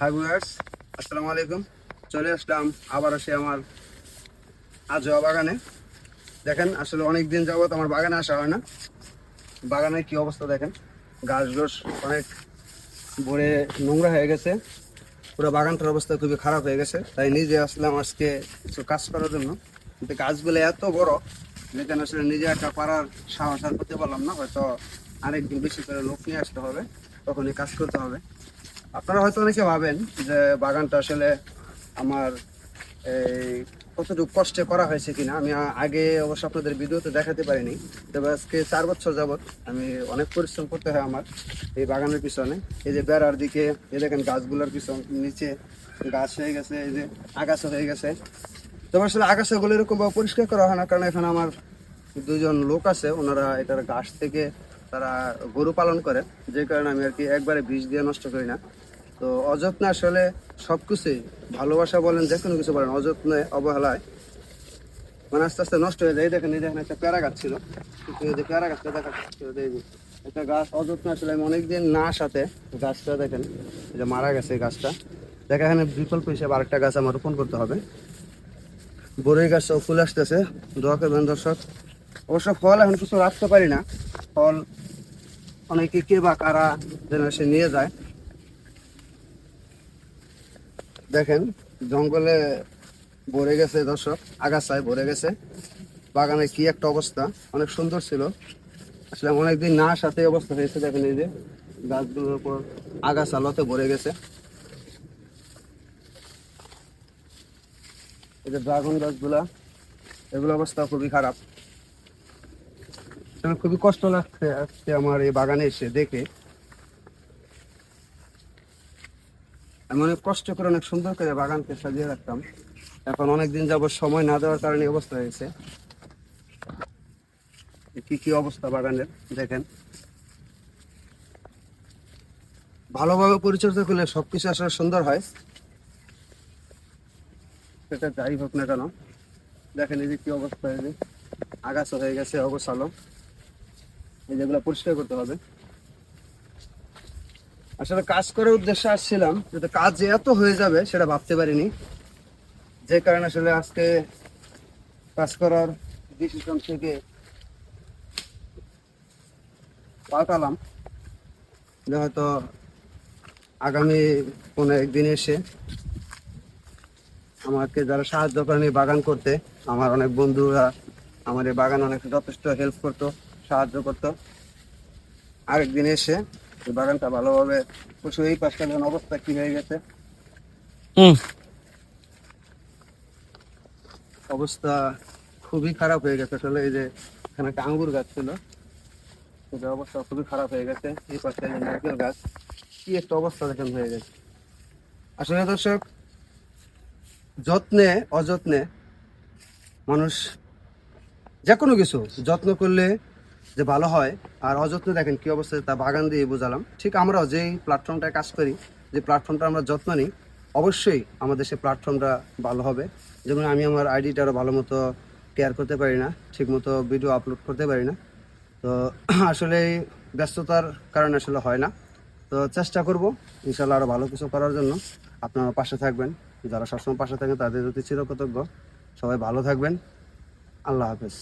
Hi viewers আসসালামু আলাইকুম। চলে আসলাম আবার আসি আমার আজোয়া বাগানে। দেখেন, আসলে অনেক দিন যাবত আমার বাগানে আসা হয় না। বাগানের কি অবস্থা দেখেন? গাছ গোছ অনেক ভরে নোংরা হয়ে গেছে। পুরো বাগানটার অবস্থা খুবই খারাপ হয়ে গেছে। তাই নিজে আসলাম আজকে কিছু কাজ করার জন্য। কিন্তু গাছগুলো এত বড়, যেখানে আসলে নিজে একটা পাড়ার সাহস আর করতে পারলাম না। হয়তো আরেকদিন বেশি করে লোক নিয়ে আসতে হবে। তখনই কাজ করতে হবে। আপনারা হয়তো অনেকে ভাবেন যে বাগানটা আসলে আমার এই কতটুকু কষ্টে করা হয়েছে কিনা। আমি আগে অবশ্য আপনাদের ভিডিওতে দেখাতে পারিনি, তবে আজকে চার বছর যাবত আমি অনেক পরিশ্রম করতে হয় আমার এই বাগানের পিছনে। এই যে বেড়ার দিকে, এই দেখেন গাছগুলোর পিছন, নিচে গাছ হয়ে গেছে, এই যে আগাছা হয়ে গেছে। তবে আসলে আগাছাগুলো এরকম ভাবে পরিষ্কার করা হয় না, কারণ এখানে আমার দুজন লোক আছে, ওনারা এটার গাছ থেকে তারা গরু পালন করে, যে কারণে আমি আর কি একবারে বিষ দিয়ে নষ্ট করি না। তো অযত্ন আসলে সবকিছুই ভালোবাসা বলেন, যে কোনো কিছু বলেন, অযত্নে, অবহেলায় মানে আস্তে আস্তে নষ্ট হয়ে যায়। দেখেন, এই দেখেন একটা প্যারা গাছ ছিল। প্যারা গাছটা দেখা একটা গাছ অযত্ন আসলে আমি অনেকদিন না সাথে গাছটা দেখেন যে মারা গেছে গাছটা। দেখা এখানে বিকল্প হিসেবে আরেকটা গাছ আমার রোপণ করতে হবে। বড়ই গাছ সব ফুল আসতেছে, দোয়া করবেন দর্শক। অবশ্য ফল এখন কিছু রাখতে পারি না। ফল অনেকে কে বা কারা যেন সে নিয়ে যায়। দেখেন, জঙ্গলে ভরে গেছে দর্শক, আগাছায় ভরে গেছে। বাগানে কি একটা অবস্থা, অনেক সুন্দর ছিল। আসলে অনেকদিন না সাথে অবস্থা হয়েছে, দেখেন এই যে গাছগুলোর উপর আগাছা, লতে ভরে গেছে। এই যে ড্রাগন গাছগুলা, এগুলো অবস্থা খুবই খারাপ। খুবই কষ্ট লাগছে আজকে আমার এই বাগানে এসে দেখে। অনেক কষ্ট করে অনেক সুন্দর করে বাগানকে সাজিয়ে রাখতাম। এখন অনেক দিন যাবত সময় না দেওয়ার কারণে অবস্থা হয়েছে। কি কি অবস্থা বাগানের, দেখেন। ভালোভাবে পরিচর্যা করলে সবকিছু আসলে সুন্দর হয়। সেটা যাই হোক না কেন, দেখেন এই যে কি অবস্থা হয়েছে। আগাছা হয়ে গেছে অবসালো এই যেগুলো পরিষ্কার করতে হবে। আসলে কাজ করার উদ্দেশ্যে আসছিলাম, কিন্তু কাজ এত হয়ে যাবে সেটা ভাবতে পারিনি। যে কারণে আসলে আজকে কাজ করার ডিসিশন থেকে পাল্টালাম। যে হয়তো আগামী কোনো একদিন এসে আমাকে যারা সাহায্য করেন বাগান করতে, আমার অনেক বন্ধুরা আমার এই বাগান অনেক যথেষ্ট হেল্প করতো, সাহায্য করতো। আরেকদিন এসে এই বাগানটা ভালোভাবে পশু এই পাশটা যখন অবস্থা কি হয়ে গেছে। অবস্থা খুবই খারাপ হয়ে গেছে আসলে এই যে এখানে একটা আঙ্গুর গাছ ছিল সেটার অবস্থা খুবই খারাপ হয়ে গেছে এই পাশে নারকেল গাছ কি একটা অবস্থা দেখেন হয়ে গেছে। আসলে দর্শক যত্নে অযত্নে মানুষ যে কোনো কিছু যত্ন করলে যে ভালো হয় আর অযত্নে দেখেন কি অবস্থা, তা বাগান দিয়ে বোঝালাম। ঠিক আমরাও যেই প্ল্যাটফর্মটায় কাজ করি, যে প্ল্যাটফর্মটা আমরা যত্ন নিই, অবশ্যই আমাদের সেই প্ল্যাটফর্মটা ভালো হবে। যেমন আমি আমার আইডিটা আরও ভালো মতো কেয়ার করতে পারি না, ঠিক মতো ভিডিও আপলোড করতে পারি না। তো আসলে ব্যস্ততার কারণে আসলে হয় না। তো চেষ্টা করব ইনশাল্লাহ আরও ভালো কিছু করার জন্য। আপনারা পাশে থাকবেন, যারা সবসময় পাশে থাকেন তাদের প্রতি চিরকৃতজ্ঞ। সবাই ভালো থাকবেন। আল্লাহ হাফেজ।